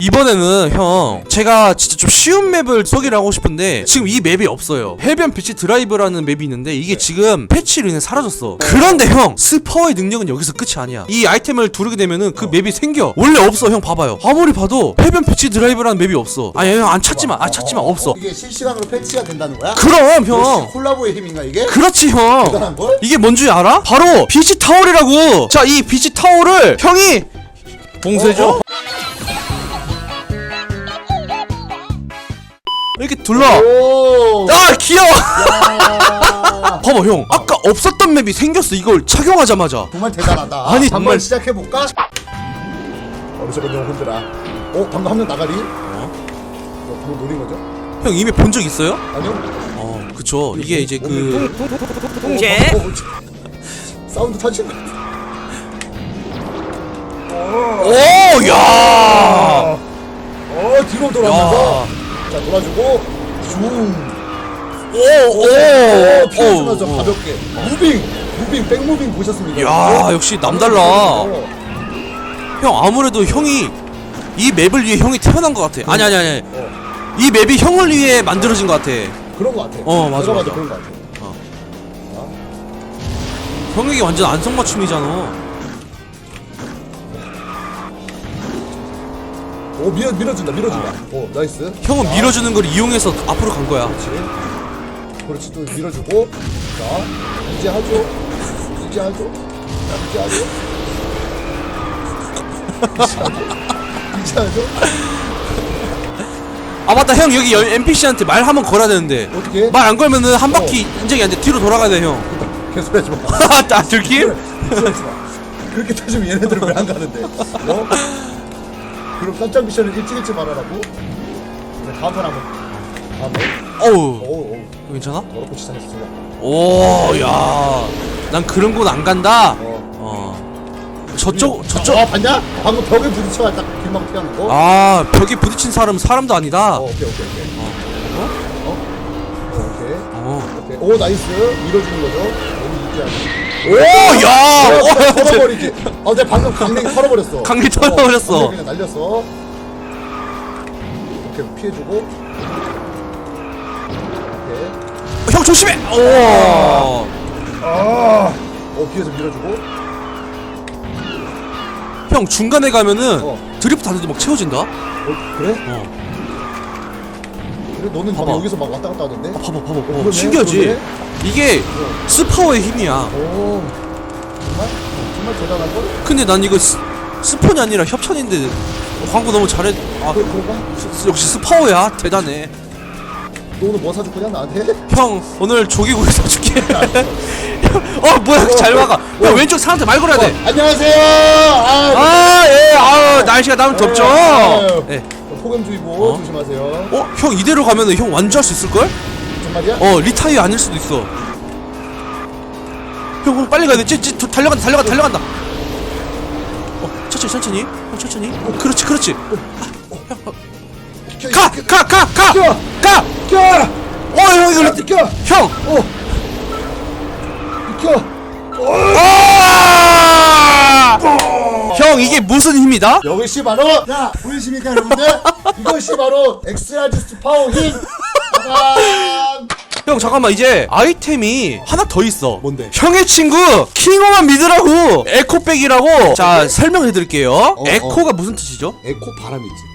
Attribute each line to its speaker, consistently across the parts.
Speaker 1: 이번에는 형 제가 진짜 좀 쉬운 맵을 소개를 하고 싶은데 지금 이 맵이 없어요. 해변 비치 드라이브라는 맵이 있는데 이게 지금 패치로 인해 사라졌어. 그런데 형 스퍼의 능력은 여기서 끝이 아니야. 이 아이템을 두르게 되면은 그 맵이 생겨. 원래 없어 형. 봐봐요. 아무리 봐도 해변 비치 드라이브라는 맵이 없어. 아니 형안 찾지마. 아 찾지마. 없어.
Speaker 2: 이게 실시간으로 패치가 된다는 거야?
Speaker 1: 그럼
Speaker 2: 역시
Speaker 1: 형
Speaker 2: 콜라보의 힘인가 이게?
Speaker 1: 그렇지 형.
Speaker 2: 대단한 걸?
Speaker 1: 이게 뭔지 알아? 바로 비치 타월이라고. 자 이 비치 타월을 형이 봉쇄죠? 이렇게 둘러
Speaker 2: 오.
Speaker 1: 아 귀여워
Speaker 2: 야,
Speaker 1: 봐봐 형 아까 없었던 맵이 생겼어 이걸 착용하자마자
Speaker 2: 정말 대단하다.
Speaker 1: 아니,
Speaker 2: 한번
Speaker 1: 정말-
Speaker 2: 시작해 볼까? 어디서 건너 혼들아. 어 방금 한 명 나가리? 어? 방금 노린 거죠?
Speaker 1: 형 이미 본 적 있어요?
Speaker 2: 아니요.
Speaker 1: 어 그쵸 이게 이제 그
Speaker 2: 동시에 사운드 터진 거.
Speaker 1: 오야
Speaker 2: 어 뒤로 돌아면서 자 돌아주고 줌. 오, 피해주면서
Speaker 1: 오, 오.
Speaker 2: 가볍게 무빙 무빙 백무빙 보셨습니까?
Speaker 1: 야 역시 남달라
Speaker 2: 어.
Speaker 1: 형 아무래도 형이 이 맵을 위해 형이 태어난 것 같아 아니 아니 아니
Speaker 2: 어.
Speaker 1: 이 맵이 형을 위해 만들어진 것 같아
Speaker 2: 그런 거 같아.
Speaker 1: 어, 맞아, 맞아.
Speaker 2: 그런 거 같아.
Speaker 1: 형에게 완전 안성맞춤이잖아
Speaker 2: 오 밀어 밀어준다 밀어준다. 오 나이스.
Speaker 1: 형은
Speaker 2: 자,
Speaker 1: 밀어주는 걸 이용해서 앞으로 간 거야
Speaker 2: 그렇지. 그렇지 또 밀어주고 자 이제 하죠. 이제 하죠. 자, 이제 하죠. 이제 하죠. 이제 하죠.
Speaker 1: 아 맞다 형 여기 여- NPC한테 말 한번 걸어야 되는데
Speaker 2: 어떻게?
Speaker 1: 말 안 걸면은 한 바퀴 인정이 안 돼 뒤로 돌아가야 돼형
Speaker 2: 계속 하지 마.
Speaker 1: 아 들킴?
Speaker 2: 계속 하지 마. 그렇게 타시면 얘네들은 왜 안 가는데? 어? 그럼 깜짝 미션을 일찍 일찍 말하라고? 이제 다음 판 한번. 한번.
Speaker 1: 어우
Speaker 2: 오, 오.
Speaker 1: 괜찮아?
Speaker 2: 더럽고 치사했습니다.
Speaker 1: 오야난 그런 곳 안 간다
Speaker 2: 어.
Speaker 1: 어 저쪽 저쪽
Speaker 2: 아 봤냐? 방금 벽에 부딪혀 딱 길막 피하는 거.
Speaker 1: 아 벽에 부딪힌 사람은 사람도 아니다
Speaker 2: 어, 오케이 오케이 오케이. 어? 어? 오케이.
Speaker 1: 어.
Speaker 2: 오케이. 오 나이스. 밀어주는 거죠. 너무 유지하게.
Speaker 1: 오야
Speaker 2: 어, 털어버리지. 어, 내가 방금 강냉이 털어버렸어.
Speaker 1: 강냉이 털어버렸어.
Speaker 2: 어, 강냉이 그냥 날렸어. 오케이 피해주고. 오케이.
Speaker 1: 형 조심해 오
Speaker 2: 아. 어 뒤에서 밀어주고.
Speaker 1: 형 중간에 가면은
Speaker 2: 어.
Speaker 1: 드리프트 하는데 막 채워진다
Speaker 2: 어 그래?
Speaker 1: 어
Speaker 2: 그래 너는 막
Speaker 1: 봐봐.
Speaker 2: 여기서 막 왔다 갔다 하던데.
Speaker 1: 봐봐 봐봐 어,
Speaker 2: 그러네,
Speaker 1: 신기하지
Speaker 2: 그러네.
Speaker 1: 이게 스파워의 힘이야
Speaker 2: 오 정말 정말 대단한 걸.
Speaker 1: 근데 난 이거 스, 스폰이 아니라 협찬인데 광고 너무 잘해 아
Speaker 2: 그 그런가?
Speaker 1: 스- 역시 스파워야 대단해
Speaker 2: 너 오늘 뭐 사줄 거냐 나한테?
Speaker 1: 형 오늘 조기고기 사줄게 어 뭐야 잘 막아 형 왼쪽 사람한테 말 걸어야 돼
Speaker 2: 안녕하세요. 아,
Speaker 1: 아, 예, 아, 날씨가 나면 덥죠.
Speaker 2: 아유.
Speaker 1: 예.
Speaker 2: 폭염주의보
Speaker 1: 어?
Speaker 2: 조심하세요.
Speaker 1: 어, 형 이대로 가면은 형 완주할 수 있을 걸?
Speaker 2: 정말이야?
Speaker 1: 어, 리타이어 아닐 수도 있어. 형, 형 빨리 가야 돼. 찌, 찌, 달려간다, 달려간다, 달려간다. 어, 천천히, 천천히. 형, 천천히. 어, 그렇지, 그렇지.
Speaker 2: 비켜,
Speaker 1: 가,
Speaker 2: 비켜,
Speaker 1: 가, 가, 가. 가.
Speaker 2: 비켜.
Speaker 1: 어, 형 이거 리,
Speaker 2: 비켜.
Speaker 1: 형.
Speaker 2: 어. 비켜.
Speaker 1: 아! 형 이게 무슨 힘이다?
Speaker 2: 이것이 바로 자 보이십니까 여러분들? 이것이 바로 엑스라지스 파워 힘. 짜잔.
Speaker 1: 형 잠깐만 이제 아이템이 하나 더 있어
Speaker 2: 뭔데?
Speaker 1: 형의 친구 킹오만 믿으라고 에코백이라고 자 설명해 드릴게요
Speaker 2: 어,
Speaker 1: 에코가 무슨 뜻이죠?
Speaker 2: 에코 바람이지.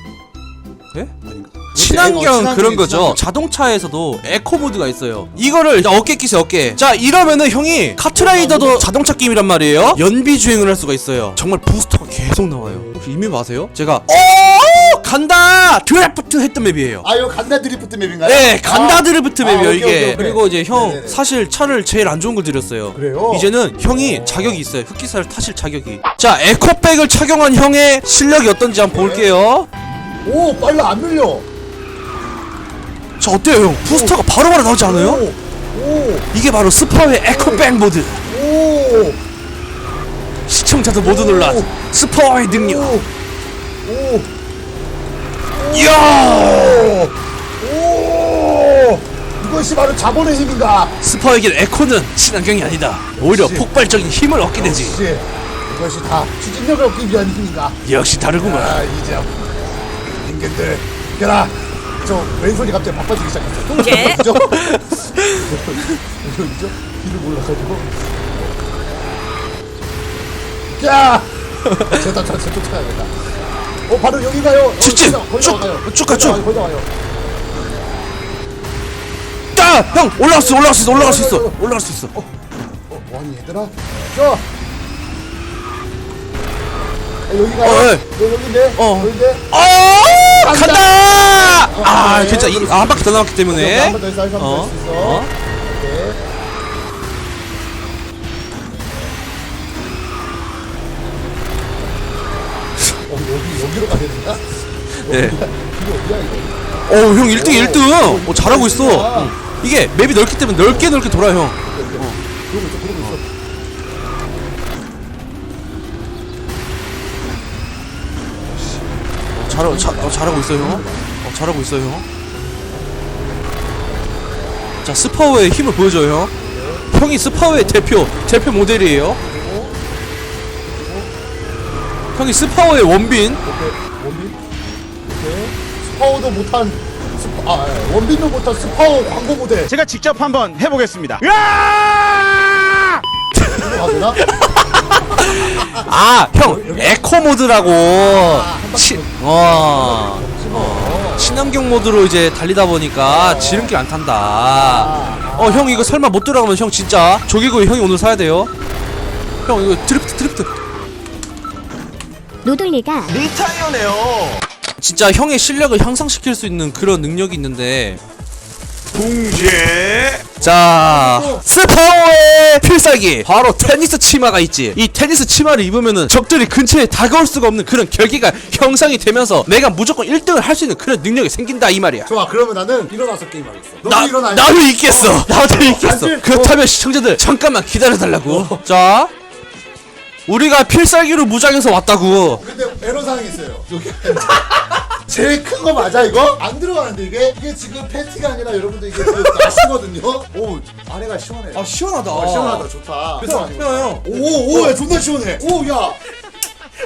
Speaker 1: 예?
Speaker 2: 아닌가?
Speaker 1: 친환경
Speaker 2: 어, 친환경이지,
Speaker 1: 그런 거죠
Speaker 2: 친환경.
Speaker 1: 자동차에서도 에코 모드가 있어요 이거를 자, 어깨 끼세요 어깨 자 이러면은 형이 카트라이더도 자동차 게임이란 말이에요 연비 주행을 할 수가 있어요 정말 부스터가 계속 나와요 혹시 이미 아세요? 제가 오 간다 드래프트 했던 맵이에요
Speaker 2: 아 이거 간다 드리프트 맵인가요?
Speaker 1: 네, 간다 드리프트
Speaker 2: 아,
Speaker 1: 맵이에요
Speaker 2: 오케이,
Speaker 1: 이게.
Speaker 2: 오케이, 오케이.
Speaker 1: 그리고 이제 형
Speaker 2: 네네네.
Speaker 1: 사실 차를 제일 안 좋은 걸 드렸어요.
Speaker 2: 그래요?
Speaker 1: 이제는 형이 자격이 있어요. 흑기사를 타실 자격이. 자, 에코백을 착용한 형의 실력이 어떤지 한번 볼게요.
Speaker 2: 오 빨라 안 눌려.
Speaker 1: 자, 어때요, 형? 부스터가 바로바로 나오지 않아요?
Speaker 2: 오.
Speaker 1: 이게 바로 스파의 에코백 모드.
Speaker 2: 오. 오.
Speaker 1: 시청자도 모두
Speaker 2: 오.
Speaker 1: 놀라. 스파의 능력. 이야!
Speaker 2: 오. 이것이 바로 자본의 힘인가?
Speaker 1: 스파에겐 에코는 친환경이 아니다. 오히려
Speaker 2: 역시.
Speaker 1: 폭발적인 힘을 얻게 되지.
Speaker 2: 역시 이것이 다 추진력을 얻기 위한 힘인가?
Speaker 1: 역시 다르구만.
Speaker 2: 아 이제 새끼들 얘라 저 왼손이 갑자기 바빠지기 시작했어
Speaker 3: 예.
Speaker 2: 그죠? 그죠? 길을 몰라가지고 야! 저다 저저 쫓아야겠다 어 바로 여기 가요 어,
Speaker 1: 직진!
Speaker 2: 거기다, 거기다
Speaker 1: 쭉! 가,
Speaker 2: 거기다
Speaker 1: 쭉!
Speaker 2: 가요, 거기다 가요
Speaker 1: 야! 형 올라갈 수 있어 올라갈 수 있어 올라갈 수 있어 올라갈 수 있어
Speaker 2: 어 뭐하니 얘들아 저 어, 여기 가요
Speaker 1: 어, 예.
Speaker 2: 여, 여기인데
Speaker 1: 어.
Speaker 2: 여기인데
Speaker 1: 어 간다 아
Speaker 2: 네.
Speaker 1: 진짜 이- 아, 한 바퀴 더 남았기 때문에
Speaker 2: 한번 더 있어 한번 더
Speaker 1: 어?
Speaker 2: 있어
Speaker 1: 어?
Speaker 2: 네. 어 여기 여기로 가야 되나?
Speaker 1: 네.
Speaker 2: 이게 어디야 이거?
Speaker 1: 어우 형 1등 1등 어, 잘하고 있어
Speaker 2: 아.
Speaker 1: 응. 이게 맵이 넓기 때문에 넓게 넓게 돌아 형
Speaker 2: 그러고 있어 그러고 있어.
Speaker 1: 어, 잘, 자, 어, 잘하고 있어요 형 어, 잘하고 있어요 형자 스파워의 힘을 보여줘요 형 형이 스파워의 대표 대표 모델이에요 형이 스파워의 원빈
Speaker 2: 오케이 원빈. 오케이 스파워도 못한 스파 아 예. 원빈도 못한 스파워 광고 모델.
Speaker 4: 제가 직접 한번 해보겠습니다.
Speaker 2: 이거 되나?
Speaker 1: 아, 형, 에코 모드라고. 치, 어, 어, 친환경 모드로 이제 달리다 보니까 지름길 안 탄다. 어, 형 이거 설마 못 들어가면 형 진짜 조개구이 형이 오늘 사야 돼요. 형 이거 드리프트 드리프트.
Speaker 5: 노돌리가
Speaker 4: 리타이어네요.
Speaker 1: 진짜 형의 실력을 향상시킬 수 있는 그런 능력이 있는데.
Speaker 4: 공제.
Speaker 1: 자, 스파워의 필살기 바로 테니스 치마가 있지. 이 테니스 치마를 입으면은 적들이 근처에 다가올 수가 없는 그런 결계가 형성이 되면서 내가 무조건 1등을 할 수 있는 그런 능력이 생긴다 이 말이야.
Speaker 2: 좋아 그러면 나는 일어나서 게임하겠어. 너도
Speaker 1: 나,
Speaker 2: 일어나.
Speaker 1: 나도 있겠어. 나도 있겠어.
Speaker 2: 사실-
Speaker 1: 그렇다면 시청자들 잠깐만 기다려달라고. 자, 우리가 필살기로 무장해서 왔다고.
Speaker 2: 근데 에러 사항이 있어요. 여기 제일 큰 거 맞아 이거? 안 들어가는데 이게 이게 지금 팬티가 아니라 여러분들 이게 지금 나시거든요. 오 아래가 시원해.
Speaker 1: 아 시원하다.
Speaker 2: 아, 시원하다 좋다.
Speaker 1: 형, 형, 형.
Speaker 2: 오오 야 존나 시원해. 오 야.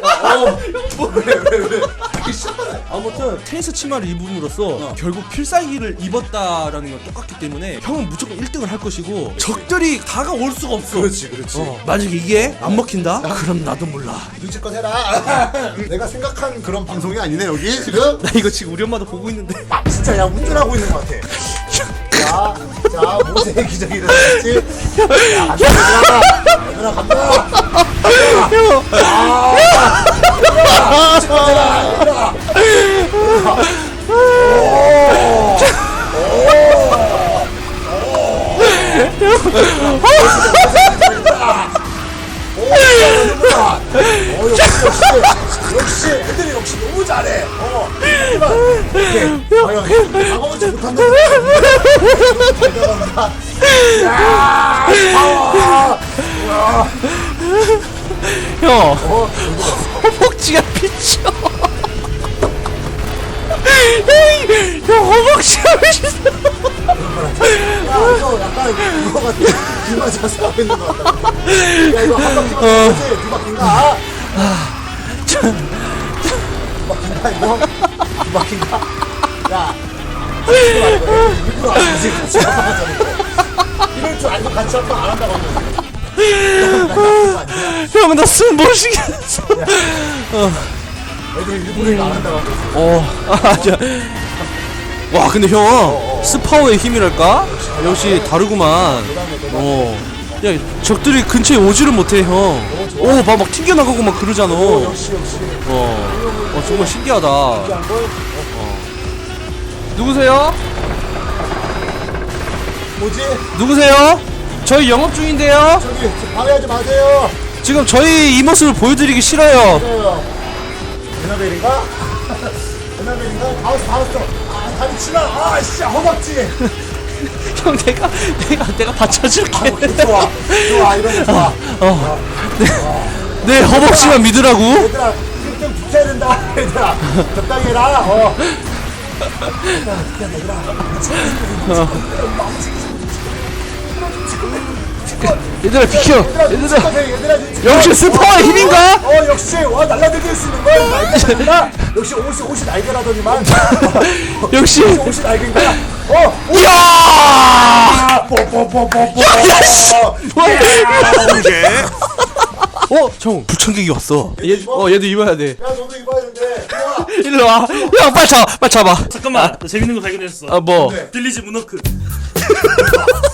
Speaker 2: 아, 어.
Speaker 1: 아무튼 테니스 치마를 입음으로써 결국 필살기를 입었다라는 건 똑같기 때문에 형은 무조건 1등을 할 것이고 적들이 다가올 수가 없어.
Speaker 2: 그렇지 그렇지.
Speaker 1: 어, 만약에 이게 안 먹힌다? 그럼 나도 몰라.
Speaker 2: 눈치껏 해라. 내가 생각한 그런 방송이 아니네 여기 지금.
Speaker 1: 나 이거 지금 우리 엄마도 보고 있는데.
Speaker 2: 진짜 야 운전하고 있는 것 같아. 자, 자 모세 기적이 일어났지. 야, 간다, 얘들아. 얘들아 간다. 어 역시 역시 역시 애들이 역시 너무 잘해. 어. 하지만 오케이 과연 방어하지 못한다. 잘 들어간다. 야 파워.
Speaker 1: 형, 허벅지가 비쳐. 형, 형 허벅지가 비쳐.
Speaker 2: 야 이거 약간 이거 같아. 비 맞아서 하고 있는 것 같다. 야 이거 한 바퀴만 돌지. 두 바퀴인가? 두 바퀴인가 이거? 두 바퀴인가? 야. 이거 말고 일부러 안 하지. 같이 한번 하자는 거. 이럴 줄 알고 같이 한번 안 한다고 하면.
Speaker 1: 형, 나 숨 못 쉬겠어.
Speaker 2: 애들 일부러 이거 안 한다고 하면.
Speaker 1: 어, 아, 저. 와, 근데 형, 스파워의 힘이랄까? 역시 다르구만. 어. 야, 적들이 근처에 오지를 못해, 형. 오, 막, 막 튕겨나가고 막 그러잖아. 어,
Speaker 2: 역시 역시.
Speaker 1: 어 정말 신기하다.
Speaker 2: 한 걸.
Speaker 1: 누구세요?
Speaker 2: 뭐지?
Speaker 1: 누구세요? 저희 영업 중인데요.
Speaker 2: 저기 방해하지 마세요.
Speaker 1: 지금 저희 이 모습을 보여드리기 싫어요.
Speaker 2: 그래요. 다 왔어, 다 왔어. 아, 다리 치마. 아, 씨, 허벅지.
Speaker 1: 형, 내가, 내가, 내가 받쳐줄게.
Speaker 2: 아, 좋아. 좋아, 이런 거 좋아.
Speaker 1: 어. 내 허벅지만 믿으라고.
Speaker 2: 얘들아, 힘좀 붙여야 된다. 얘들아, 적당히 해라. 어. 얘들아, 얘들아.
Speaker 1: 비켜.
Speaker 2: 얘들아.
Speaker 1: 역시 스파의 힘인가?
Speaker 2: 어 역시 와 날라다닐 수 있는 걸 날개다 역시 옷이 옷이 날개라더니만.
Speaker 1: 역시.
Speaker 2: 옷이 날개인가? 어
Speaker 1: 이야!
Speaker 2: 뽀뽀뽀뽀뽀.
Speaker 4: 이제
Speaker 1: 어? 정 불청객이 왔어. 얘, 어? 얘도 입어야 돼.
Speaker 2: 야 너도 입어야 되는데
Speaker 1: 일로 와 야 빨리 잡아 빨리 잡아.
Speaker 3: 잠깐만 나 재밌는 거 발견했어.
Speaker 1: 아뭐?
Speaker 2: 네.
Speaker 3: 빌리지 문어크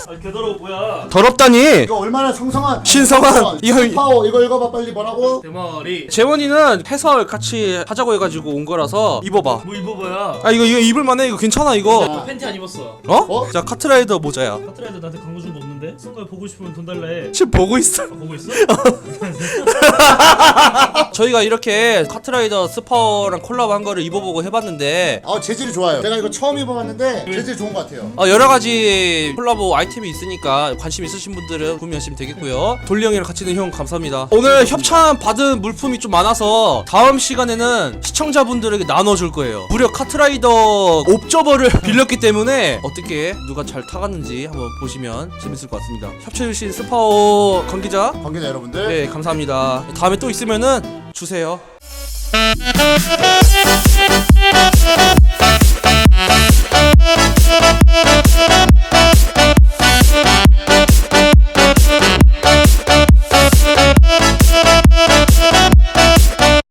Speaker 3: 아 개더러워 뭐야?
Speaker 1: 더럽다니.
Speaker 2: 이거 얼마나 성성한
Speaker 1: 신성한 이 형-
Speaker 2: 파워 이거 읽어봐 빨리 뭐라고?
Speaker 3: 대머리.
Speaker 1: 재원이는 해설 같이 하자고 해가지고 온 거라서 입어봐.
Speaker 3: 뭐 입어봐야?
Speaker 1: 아 이거 이거 입을만해. 이거 괜찮아 이거.
Speaker 3: 나 팬티 안 입었어.
Speaker 1: 어?
Speaker 2: 어?
Speaker 1: 자 카트라이더 모자야.
Speaker 3: 카트라이더 나한테 광고 준거 없는데? 쓴거 보고 싶으면 돈 달라 해
Speaker 1: 지금 보고 있어
Speaker 3: 아, 보고 있어?
Speaker 1: 저희가 이렇게 카트라이더 스퍼랑 콜라보 한 거를 입어보고 해봤는데
Speaker 2: 아 재질이 좋아요 제가 이거 처음 입어봤는데 재질이 좋은 것 같아요
Speaker 1: 어, 여러 가지 콜라보 아이템이 있으니까 관심 있으신 분들은 구매하시면 되겠고요. 돌리 형이랑 같이 있는 형 감사합니다. 오늘 협찬 받은 물품이 좀 많아서 다음 시간에는 시청자분들에게 나눠줄 거예요. 무려 카트라이더 옵저버를 빌렸기 때문에 어떻게 누가 잘 타갔는지 한번 보시면 재밌을 있을 것 같습니다. 협찬해주신 스파워 관계자
Speaker 2: 관계자 여러분들
Speaker 1: 네 감사합니다. 다음에 또 있으면은 주세요.